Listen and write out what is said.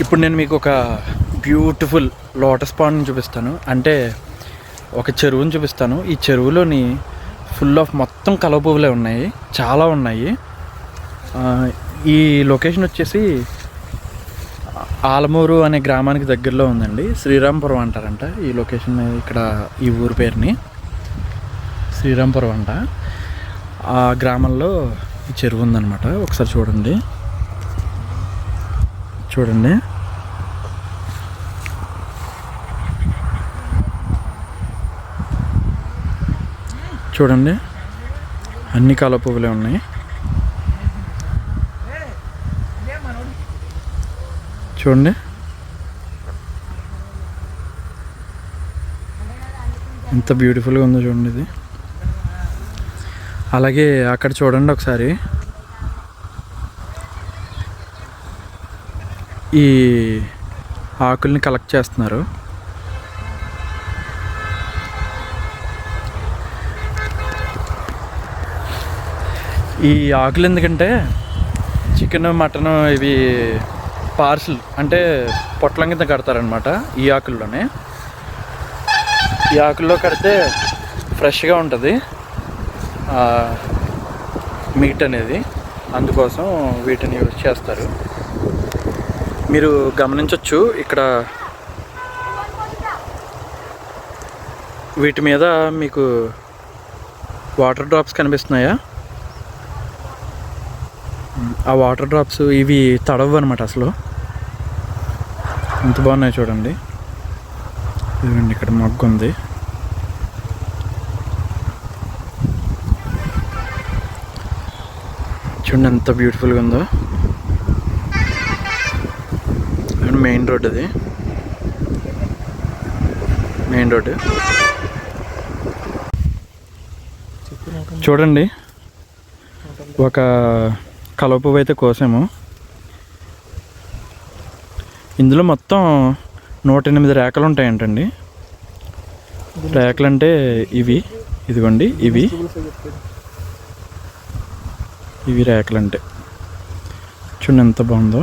ఇప్పుడు నేను మీకు ఒక బ్యూటిఫుల్ లోటస్ పాండ్ని చూపిస్తాను. అంటే ఒక చెరువుని చూపిస్తాను. ఈ చెరువులోని ఫుల్ ఆఫ్ మొత్తం కలవ పువ్వులే ఉన్నాయి. చాలా ఉన్నాయి. ఈ లొకేషన్ వచ్చేసి ఆలమూరు అనే గ్రామానికి దగ్గరలో ఉందండి. శ్రీరాంపురం అంటారంట ఈ లొకేషన్ ఇక్కడ ఈ ఊరి పేరుని. శ్రీరాంపురం అంట. ఆ గ్రామంలో ఈ చెరువు ఉందన్నమాట. ఒకసారి చూడండి. చూడండి. చూడండి. అన్ని కాల పువ్వులే ఉన్నాయి. చూడండి. ఎంత బ్యూటిఫుల్గా ఉందో చూడండి ఇది. అలాగే అక్కడ చూడండి ఒకసారి. ఈ ఆకుల్ని కలెక్ట్ చేస్తున్నారు. ఈ ఆకులు ఎందుకంటే చికెన్ మటన్ ఇవి పార్సిల్ అంటే పొట్లం కింద కడతారనమాట ఈ ఆకుల్లోనే. ఈ ఆకుల్లో కడితే ఫ్రెష్గా ఉంటుంది. మీట్ అనేది. అందుకోసం వీటిని యూజ్ చేస్తారు. మీరు గమనించవచ్చు ఇక్కడ వీటి మీద మీకు వాటర్ డ్రాప్స్ కనిపిస్తున్నాయా? ఆ వాటర్ డ్రాప్స్ ఇవి తడవు అనమాట అసలు. ఎంత బాగున్నాయి చూడండి. ఇదిగోండి ఇక్కడ మగ్గు ఉంది. చూడండి ఎంత బ్యూటిఫుల్గా ఉందో. మెయిన్ రోడ్ అది. Main road. చూడండి. ఒక కలవపువ్వు అయితే కోసాము. ఇందులో మొత్తం నూట ఎనిమిది రేఖలు ఉంటాయంటండి. రేఖలు అంటే ఇవి ఇదిగోండి ఇవి. ఇవి రేఖలు అంటే చూడండి ఎంత బాగుందో.